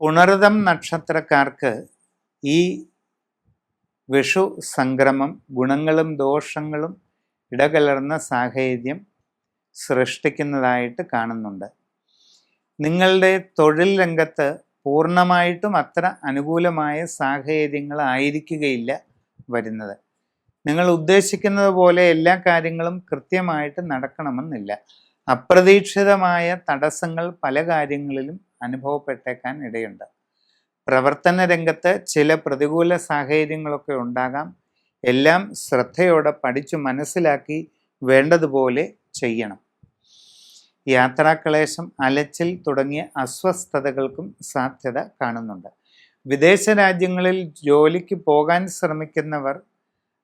ഉണർതം നക്ഷത്രക്കാർക്ക് ഈ വിഷു സംക്രമം ഗുണങ്ങളും ദോഷങ്ങളും ഇടകലർന്ന സാഹചര്യം സൃഷ്ടിക്കുന്നതായിട്ട് കാണുന്നുണ്ട്. നിങ്ങളുടെ തൊഴിൽ രംഗത്ത് പൂർണമായിട്ടും അത്ര അനുകൂലമായ സാഹചര്യങ്ങളായിരിക്കുകയില്ല വരുന്നത്. നിങ്ങൾ ഉദ്ദേശിക്കുന്നത് പോലെ എല്ലാ കാര്യങ്ങളും കൃത്യമായിട്ട് നടക്കണമെന്നില്ല. അപ്രതീക്ഷിതമായ തടസ്സങ്ങൾ പല കാര്യങ്ങളിലും അനുഭവപ്പെട്ടേക്കാൻ ഇടയുണ്ട്. പ്രവർത്തന രംഗത്ത് ചില പ്രതികൂല സാഹചര്യങ്ങളൊക്കെ ഉണ്ടാകാം. എല്ലാം ശ്രദ്ധയോടെ പഠിച്ചു മനസ്സിലാക്കി വേണ്ടതുപോലെ ചെയ്യണം. യാത്രാക്ലേശം അലച്ചിൽ തുടങ്ങിയ അസ്വസ്ഥതകൾക്കും സാധ്യത കാണുന്നുണ്ട്. വിദേശ രാജ്യങ്ങളിൽ ജോലിക്ക് പോകാൻ ശ്രമിക്കുന്നവർ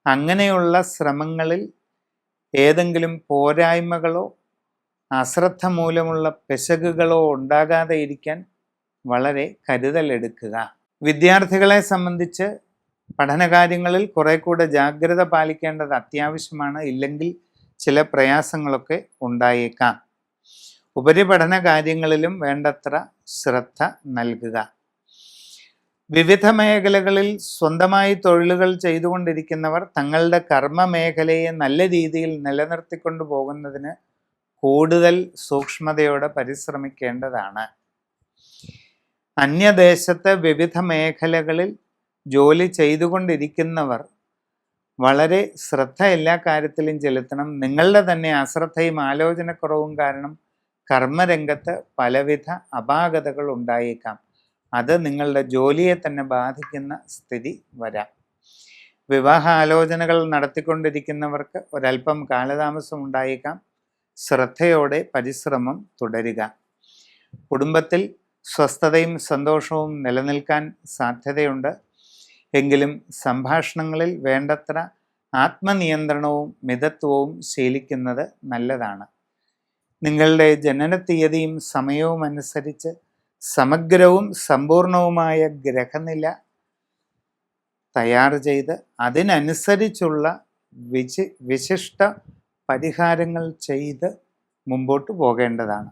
അങ്ങനെയുള്ള ശ്രമങ്ങളിൽ ഏതെങ്കിലും പോരായ്മകളോ അശ്രദ്ധ മൂലമുള്ള പിശകുകളോ ഉണ്ടാകാതെ ഇരിക്കാൻ വളരെ കരുതലെടുക്കുക വിദ്യാർത്ഥികളെ സംബന്ധിച്ച് പഠനകാര്യങ്ങളിൽ കുറെ കൂടെ ജാഗ്രത പാലിക്കേണ്ടത് അത്യാവശ്യമാണ്. ഇല്ലെങ്കിൽ ചില പ്രയാസങ്ങളൊക്കെ ഉണ്ടായേക്കാം. ഉപരിപഠന കാര്യങ്ങളിലും വേണ്ടത്ര ശ്രദ്ധ നൽകുക. വിവിധ മേഖലകളിൽ സ്വന്തമായി തൊഴിലുകൾ ചെയ്തുകൊണ്ടിരിക്കുന്നവർ തങ്ങളുടെ കർമ്മ മേഖലയെ നല്ല രീതിയിൽ നിലനിർത്തിക്കൊണ്ടു പോകുന്നതിന് കൂടുതൽ സൂക്ഷ്മതയോടെ പരിശ്രമിക്കേണ്ടതാണ്. അന്യദേശത്തെ വിവിധ മേഖലകളിൽ ജോലി ചെയ്തുകൊണ്ടിരിക്കുന്നവർ വളരെ ശ്രദ്ധ എല്ലാ കാര്യത്തിലും ചെലുത്തണം. നിങ്ങളുടെ തന്നെ അശ്രദ്ധയും ആലോചനക്കുറവും കാരണം കർമ്മരംഗത്ത് പലവിധ അപാകതകൾ ഉണ്ടായേക്കാം. അത് നിങ്ങളുടെ ജോലിയെ തന്നെ ബാധിക്കുന്ന സ്ഥിതി വരാം. വിവാഹ ആലോചനകൾ നടത്തിക്കൊണ്ടിരിക്കുന്നവർക്ക് ഒരല്പം കാലതാമസം ഉണ്ടായേക്കാം. ശ്രദ്ധയോടെ പരിശ്രമം തുടരുക. കുടുംബത്തിൽ സ്വസ്ഥതയും സന്തോഷവും നിലനിൽക്കാൻ സാധ്യതയുണ്ട്. എങ്കിലും സംഭാഷണങ്ങളിൽ വേണ്ടത്ര ആത്മനിയന്ത്രണവും മിതത്വവും ശീലിക്കുന്നത് നല്ലതാണ്. നിങ്ങളുടെ ജനന തീയതിയും സമയവും അനുസരിച്ച് സമഗ്രവും സമ്പൂർണവുമായ ഗ്രഹനില തയ്യാർ ചെയ്ത് അതിനനുസരിച്ചുള്ള വിശി വിശിഷ്ട പരിഹാരങ്ങൾ ചെയ്ത് മുമ്പോട്ട് പോകേണ്ടതാണ്.